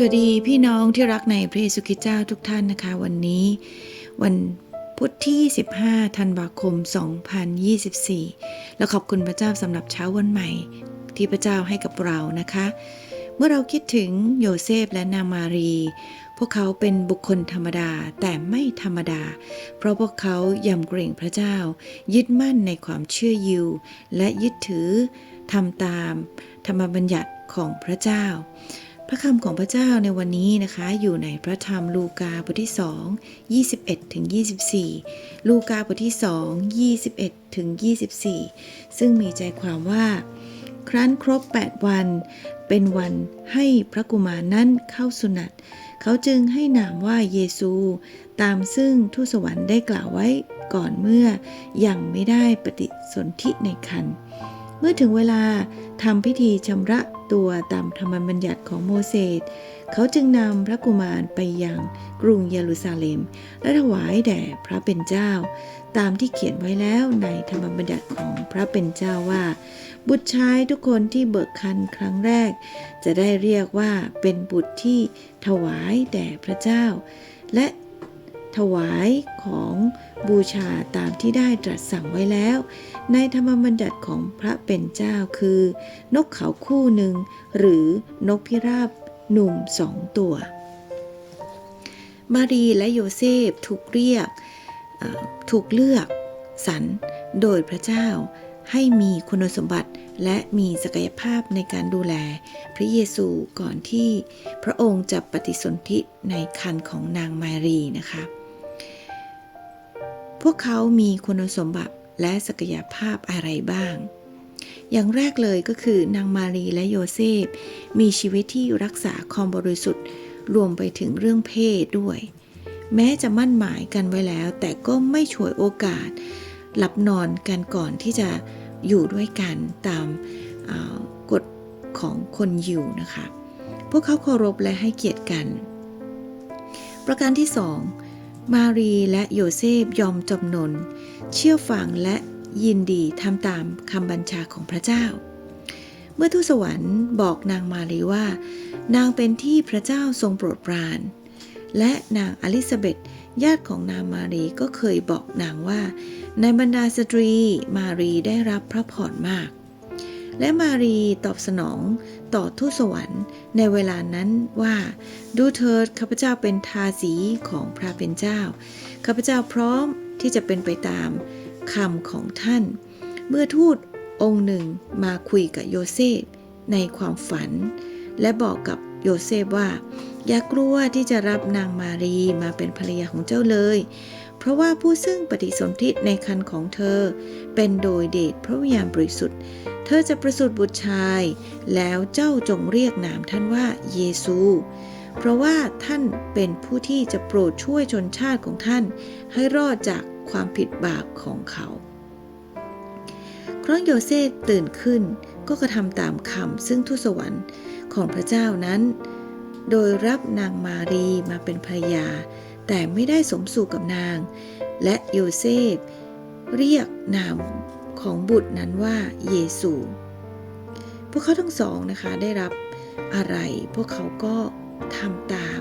สวัสดีพี่น้องที่รักในพระเยซูคริสต์เจ้าทุกท่านนะคะ วันนี้ วันพุธที่ 15 ธันวาคม 2024 แล้วขอบคุณพระเจ้าสำหรับเช้าวันใหม่ ที่พระเจ้าให้กับเรานะคะ เมื่อเราคิดถึงโยเซฟและนางมารี พวกเขาเป็นบุคคลธรรมดาแต่ไม่ธรรมดา เพราะพวกเขายำเกรงพระเจ้า ยึดมั่นในความเชื่อยิว และยึดถือทำตามธรรมบัญญัติของพระเจ้า พระคำของพระเจ้าในวันนี้นะคะ อยู่ในพระธรรมลูกาบทที่2 21ถึง24 ลูกาบทที่2 21ถึง24 ซึ่งมีใจความว่า ครั้นครบ 8 วัน เป็นวันให้พระกุมารนั้นเข้าสุนัตเขาจึงให้นามว่าเยซู ตามซึ่งทูตสวรรค์ได้กล่าวไว้ก่อนเมื่อยังไม่ได้ปฏิสนธิในคันเมื่อถึงเวลาทำพิธีชำระ ตัวตามธรรมบัญญัติของโมเสส เขาจึงนำพระกุมารไปยังกรุงเยรูซาเล็ม และถวายแด่พระเป็นเจ้า ตามที่เขียนไว้แล้วในธรรมบัญญัติของพระเป็นเจ้าว่า บุตรชายทุกคนที่เบิกคันครั้งแรก จะได้เรียกว่าเป็นบุตรที่ถวายแด่พระเจ้า และ ถวายของบูชาตามที่ได้ตรัสสั่งไว้แล้ว ในธรรมบัญญัติของพระเป็นเจ้าคือ นกเขาคู่หนึ่ง หรือนกพิราบหนุ่มสองตัว มารีและโยเซฟถูกเรียกถูกเลือกสรรโดยพระเจ้าให้มีคุณสมบัติและมีศักยภาพในการดูแลพระเยซูก่อนที่พระองค์จะปฏิสนธิในคันของนางมารีนะคะ พวกเขามีคุณสมบัติและศักยภาพอะไรบ้าง อย่างแรกเลยก็คือนางมารีและโยเซฟ มีชีวิตที่รักษาความบริสุทธิ์รวมไปถึงเรื่องเพศด้วย แม้จะมั่นหมายกันไว้แล้ว แต่ก็ไม่ฉวยโอกาส หลับนอนกันก่อนที่จะอยู่ด้วยกันตามากฎของคนยิวนะคะ พวกเขาเคารพและให้เกียรติกัน ประการที่สอง มารีและโยเซฟยอมจำนน เชื่อฟังและยินดีทำตามคำบัญชาของพระเจ้า เมื่อทูตสวรรค์บอกนางมารีว่า นางเป็นที่พระเจ้าทรงโปรดปราน และนางอลิซาเบธญาติของนางมารีก็เคยบอกนางว่า ในบรรดาสตรีมารีได้รับพระพรมาก และมารีตอบสนองต่อทูตสวรรค์ในเวลานั้นว่า ดูเถิดข้าพเจ้าเป็นทาสีของพระเป็นเจ้าข้าพเจ้าพร้อมที่จะเป็นไปตามคำของท่าน เมื่อทูตองค์หนึ่งมาคุยกับโยเซฟในความฝัน และบอกกับโยเซฟว่า อย่ากลัวที่จะรับนางมารีมาเป็นภรรยาของเจ้าเลย เพราะว่าผู้ซึ่งปฏิสนธิในคันของเธอ เป็นโดยเดชพระวิญญาณบริสุทธิ์ เธอจะประสูติบุตรชาย แล้วเจ้าจงเรียกนามท่านว่าเยซู เพราะว่าท่านเป็นผู้ที่จะโปรดช่วยชนชาติของท่าน ให้รอดจากความผิดบาปของเขาครั้งโยเซฟตื่นขึ้นก็กระทำตามคำซึ่งทูตสวรรค์ของพระเจ้านั้น โดยรับนางมารีมาเป็นภรรยา แต่ไม่ได้สมสู่กับนาง และโยเซฟ เรียกนามของบุตรนั้นว่าเยซู พวกเขาทั้งสองนะคะได้รับอะไร พวกเขาก็ทำตาม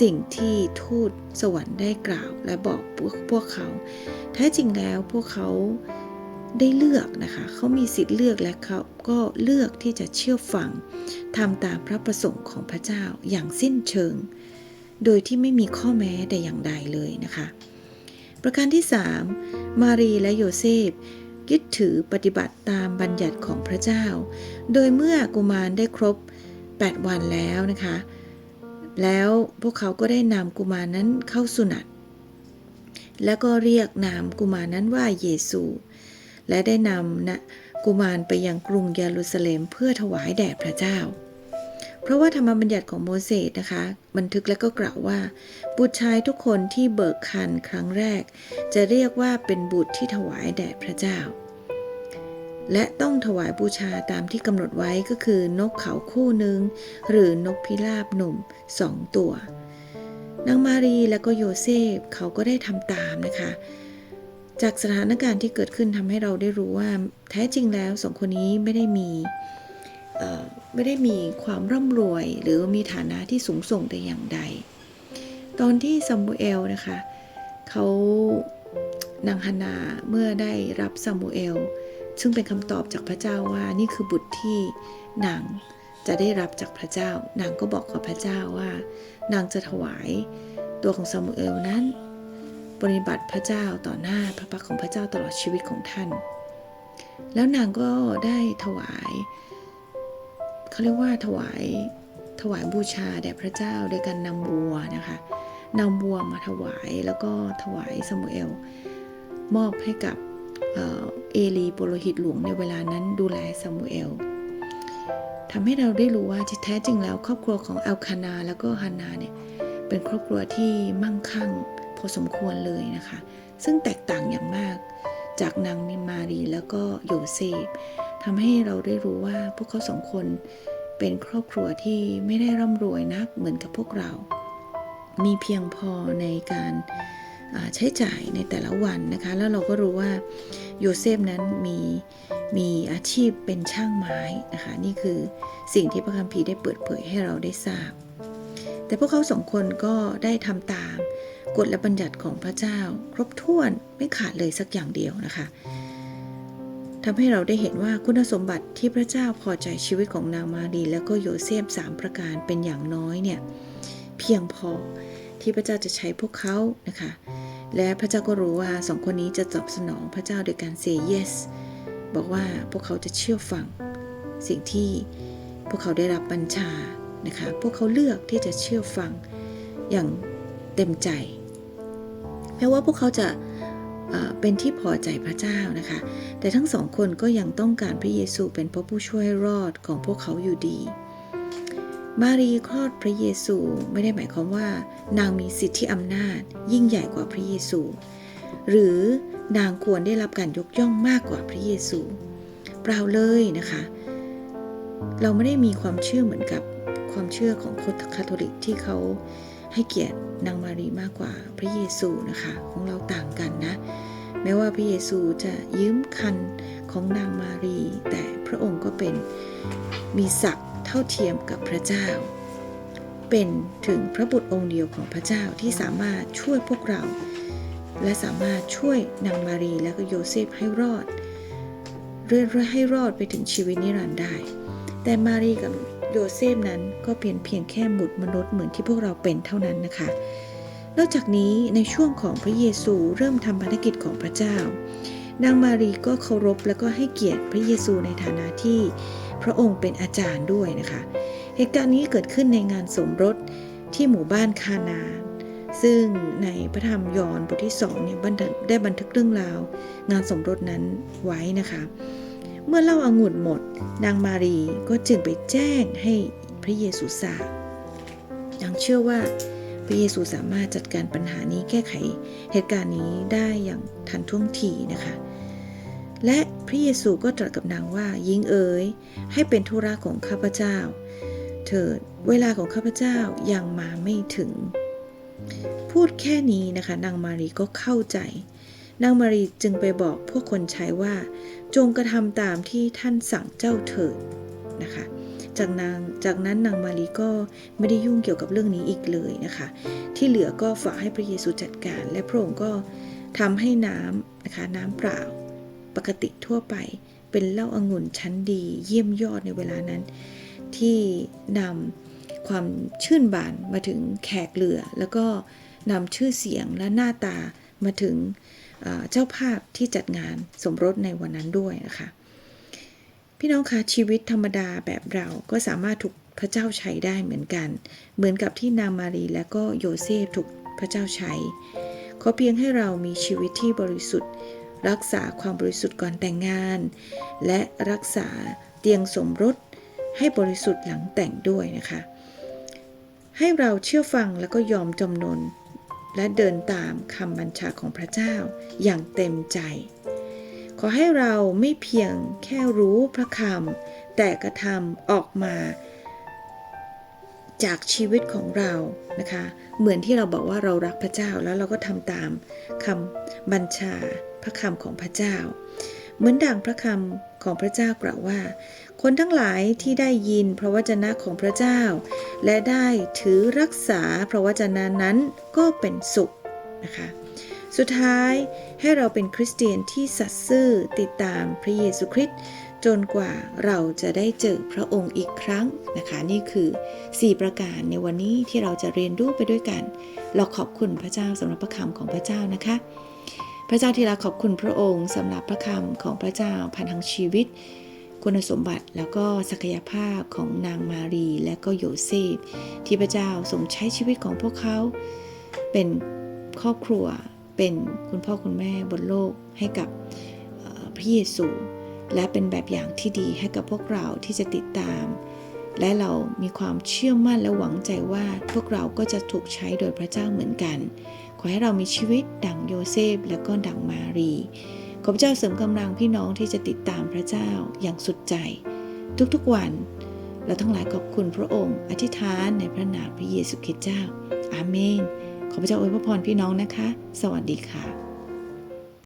สิ่งที่ทูตสวรรค์ได้กล่าวและบอกพวกพวกเขาแท้จริงแล้วพวกเขา ได้เลือกนะคะเขามีสิทธิ์เลือกและเขาก็เลือกที่จะเชื่อฟังทำตามพระประสงค์ของพระเจ้าอย่างสิ้นเชิง โดยที่ไม่มีข้อแม้แต่อย่างใดเลยนะคะ ประการที่ 3 มารีและโยเซฟยึดถือปฏิบัติตามบัญญัติของพระเจ้า โดยเมื่อกุมารได้ครบ 8 วันแล้วนะคะ แล้วพวกเขาก็ได้นำกุมารนั้นเข้าสุนัตแล้วก็เรียกนามกุมารนั้นว่าเยซู และได้นำนะกุมารไปยังกรุงเยรูซาเล็มเพื่อถวายแด่พระเจ้า เพราะว่าธรรมบัญญัติของโมเสสนะคะ บันทึกและก็กล่าวว่า บุตรชายทุกคนที่เบิกคันครั้งแรก จะเรียกว่าเป็นบุตรที่ถวายแด่พระเจ้า และต้องถวายบูชาตามที่กำหนดไว้ก็คือนกเขาคู่หนึ่งหรือนกพิราบหนุ่มสองตัวนางมารีและก็โยเซฟเขาก็ได้ทำตามนะคะ จากสถานการณ์ที่เกิดขึ้นทำให้เราได้รู้ว่าแท้จริงแล้วสองคนนี้ไม่ได้มีไม่ได้มีความร่ำรวยหรือมีฐานะที่สูงส่งแต่อย่างใด ตอนที่ซามูเอลนะคะเขานางฮานาเมื่อได้รับซามูเอล ซึ่งเป็นคำตอบจากพระเจ้าว่านี่คือบุตรที่นางจะได้รับจากพระเจ้า นางก็บอกกับพระเจ้าว่า นางจะถวายตัวของซามูเอลนั้น ปฏิบัติพระเจ้าต่อหน้าพระพักของพระเจ้าตลอดชีวิตของท่าน แล้วนางก็ได้ถวายเขาเรียกว่าถวายถวายบูชาแด่พระเจ้าโดยการนำวัวนะคะนำวัวมาถวายแล้วก็ถวายซามูเอล มอบให้กับเอลีปุโรหิตหลวงในเวลานั้นดูแลซามูเอลทำให้เราได้รู้ว่าที่แท้จริงแล้วครอบครัวของอัลคานาแล้วก็ฮานาเนี่ยเป็นครอบครัวที่มั่งคั่ง พอสมควรเลยนะคะ ซึ่งแตกต่างอย่างมาก จากนางนิมารีแล้วก็โยเซฟทำให้เราได้รู้ว่าพวกเขาสองคนเป็นครอบครัวที่ไม่ได้ร่ำรวยนักเหมือนกับพวกเรา มีเพียงพอในการใช้จ่ายในแต่ละวันนะคะ แล้วเราก็รู้ว่าโยเซฟนั้นมีมีอาชีพเป็นช่างไม้นะคะ นี่คือสิ่งที่พระคัมภีร์ได้เปิดเผยให้เราได้ทราบ แต่พวกเขาสองคนก็ได้ทำตาม กฎและบัญญัติของพระเจ้า ครบถ้วนไม่ขาดเลยสักอย่างเดียวนะคะทำให้เราได้เห็นว่าคุณสมบัติที่พระเจ้าพอใจชีวิตของนางมารีแล้วก็โยเซฟสามประการเป็นอย่างน้อยเนี่ยเพียงพอที่พระเจ้าจะใช้พวกเขานะคะ และพระเจ้าก็รู้ว่าสองคนนี้จะตอบสนองพระเจ้าโดยการ say yes บอกว่าพวกเขาจะเชื่อฟังสิ่งที่พวกเขาได้รับบัญชานะคะ พวกเขาเลือกที่จะเชื่อฟังอย่างเต็มใจ ม้ว่าพวกเขาจะเป็นที่พอใจพระเจ้านะคะ แต่ทั้งสองคนก็ยังต้องการพระเยซูเป็นพระผู้ช่วยรอดของพวกเขาอยู่ดี มารีคลอดพระเยซูไม่ได้หมายความว่า นางมีสิทธิอำนาจ ยิ่งใหญ่กว่าพระเยซู หรือนางควรได้รับการยกย่องมากกว่าพระเยซู เปล่าเลยนะคะ เราไม่ได้มีความเชื่อเหมือนกับความเชื่อของคนคาทอลิกที่เขา ให้เกียรตินางมารีมากกว่าพระเยซูนะคะ ของเราต่างกันนะ แม้ว่าพระเยซูจะยืมคันของนางมารี แต่พระองค์ก็เป็นมีศักดิ์เท่าเทียมกับพระเจ้า เป็นถึงพระบุตรองค์เดียวของพระเจ้าที่สามารถช่วยพวกเรา และสามารถช่วยนางมารีและก็โยเซฟให้รอด เรื่อยๆให้รอดไปถึงชีวิตนิรันดร์ได้ แต่มารีกับ โยเซฟนั้นก็เพียงเพียงแค่บุตรมนุษย์เหมือนที่พวกเราเป็นเท่านั้นนะคะ นอกจากนี้ในช่วงของพระเยซูเริ่มทำภารกิจของพระเจ้า นางมารีก็เคารพและก็ให้เกียรติพระเยซูในฐานะที่พระองค์เป็นอาจารย์ด้วยนะคะ เหตุการณ์นี้เกิดขึ้นในงานสมรสที่หมู่บ้านคานา ซึ่งในพระธรรมยอห์นบทที่2เนี่ยได้บันทึกเรื่องราว งานสมรสนั้นไว้นะคะ มื่อเล่าอางุ่นหมด นางมารีก็จึงไปแจ้งให้พระเยซูทราบนางเชื่อว่าพระเยซูสามารถจัดการปัญหานี้แก้ไขเหตุการณ์นี้ได้อย่างทันท่วงทีนะคะ และพระเยซูก็ตรัสกับนางว่าหญิงเอ๋ยให้เป็นธุระของข้าพเจ้า เถิดเวลาของข้าพเจ้ายังมาไม่ถึง พูดแค่นี้นะคะ นางมารีก็เข้าใจ นางมารีจึงไปบอกพวกคนใช้ว่า จงกระทำตามที่ท่านสั่งเจ้าเถิดนะคะ จากนางจากนั้นนางมารีก็ไม่ได้ยุ่งเกี่ยวกับเรื่องนี้อีกเลยนะคะ ที่เหลือก็ฝากให้พระเยซูจัดการ และพระองค์ก็ทำให้น้ำนะคะน้ำเปล่า ปกติทั่วไปเป็นเหล้าอางุ่นชั้นดี เยี่ยมยอดในเวลานั้น ที่นำความชื่นบานมาถึงแขกเรือ แล้วก็นำชื่อเสียงและหน้าตามาถึง เจ้าภาพที่จัดงานสมรสในวันนั้นด้วยนะคะพี่น้องคะชีวิตธรรมดาแบบเราก็สามารถถูกพระเจ้าใช้ได้เหมือนกัน เหมือนกับที่นางมารีและก็โยเซฟถูกพระเจ้าใช้ ขอเพียงให้เรามีชีวิตที่บริสุทธิ์ รักษาความบริสุทธิ์ก่อนแต่งงาน และรักษาเตียงสมรสให้บริสุทธิ์หลังแต่งด้วยนะคะ ให้เราเชื่อฟังแล้วก็ยอมจำนน และเดินตามคำบัญชาของพระเจ้าอย่างเต็มใจ ขอให้เราไม่เพียงแค่รู้พระคำแต่กระทำออกมาจากชีวิตของเรานะคะ เหมือนที่เราบอกว่าเรารักพระเจ้าแล้วเราก็ทำตามคำบัญชาพระคำของพระเจ้า เหมือนดังพระคำของพระเจ้ากล่าวว่า คนทั้งหลายที่ได้ยินพระวจนะของพระเจ้า และได้ถือรักษาพระวจนะนั้นก็เป็นสุขนะคะสุดท้ายให้เราเป็นคริสเตียนที่สัตย์ซื่อติดตามพระเยซูคริสต์จนกว่าเราจะได้เจอพระองค์อีกครั้งนะคะ นี่คือ 4 ประการในวันนี้ที่เราจะเรียนรู้ไปด้วยกัน เราขอบคุณพระเจ้าสำหรับพระคำของพระเจ้านะคะ พระเจ้าที่รักขอบคุณพระองค์สำหรับพระคำของพระเจ้าผ่านทางชีวิต คุณสมบัติแล้วก็ศักยภาพของนางมารีและก็โยเซฟที่พระเจ้าทรงใช้ชีวิตของพวกเขา เป็นครอบครัวเป็นคุณพ่อคุณแม่บนโลกให้กับพระเยซู และเป็นแบบอย่างที่ดีให้กับพวกเราที่จะติดตาม และเรามีความเชื่อมั่นและหวังใจว่าพวกเราก็จะถูกใช้โดยพระเจ้าเหมือนกัน ขอให้เรามีชีวิตดังโยเซฟและก็ดังมารี ขอพระเจ้าเสริมกำลังพี่น้องที่จะติดตามพระเจ้าอย่างสุดใจ ทุกๆวัน เราทั้งหลายขอบคุณพระองค์ อธิษฐานในพระนามพระเยซูคริสต์เจ้า อาเมน ขอพระเจ้าอวยพระพรพี่น้องนะคะ สวัสดีค่ะ